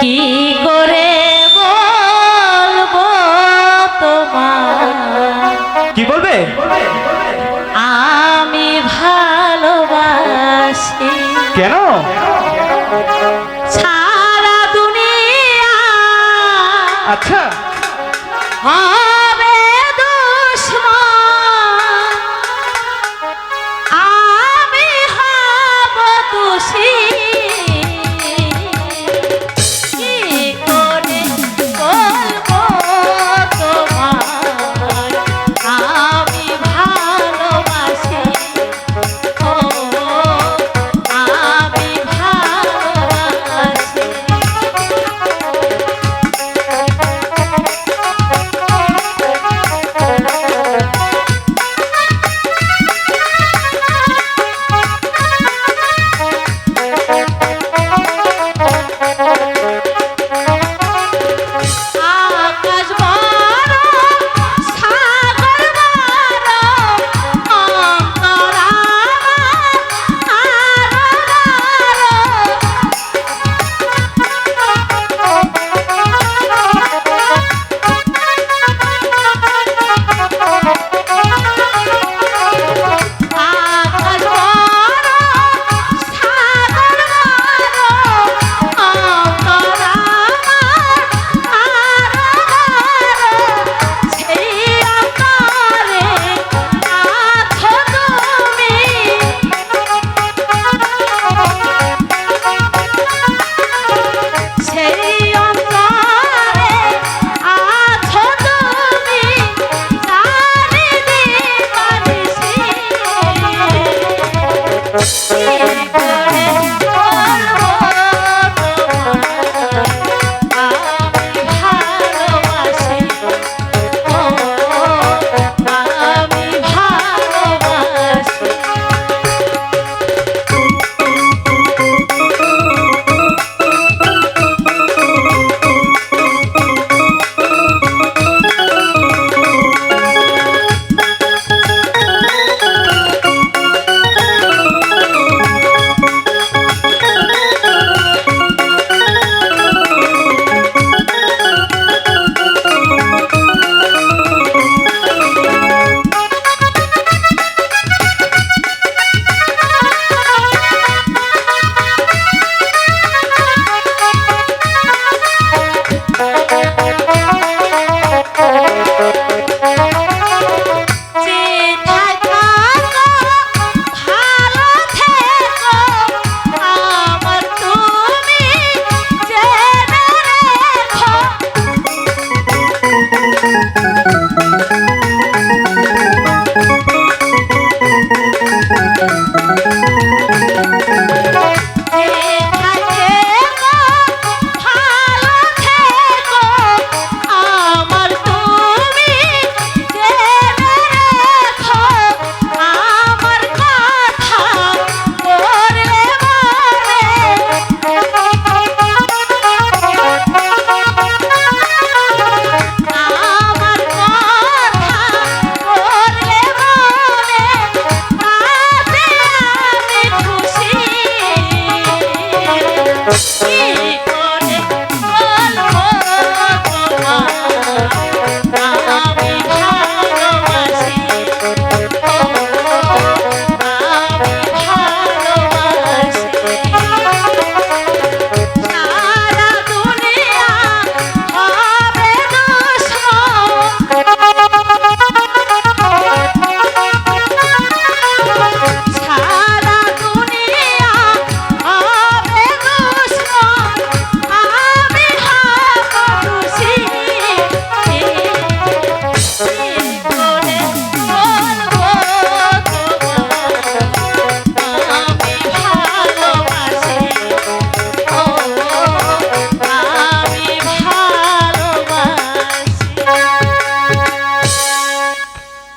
কি করে বলব তোমার কি বলবে? আমি ভালোবাসি। কেন? সারা দুনিয়া। আচ্ছা। হ্যাঁ।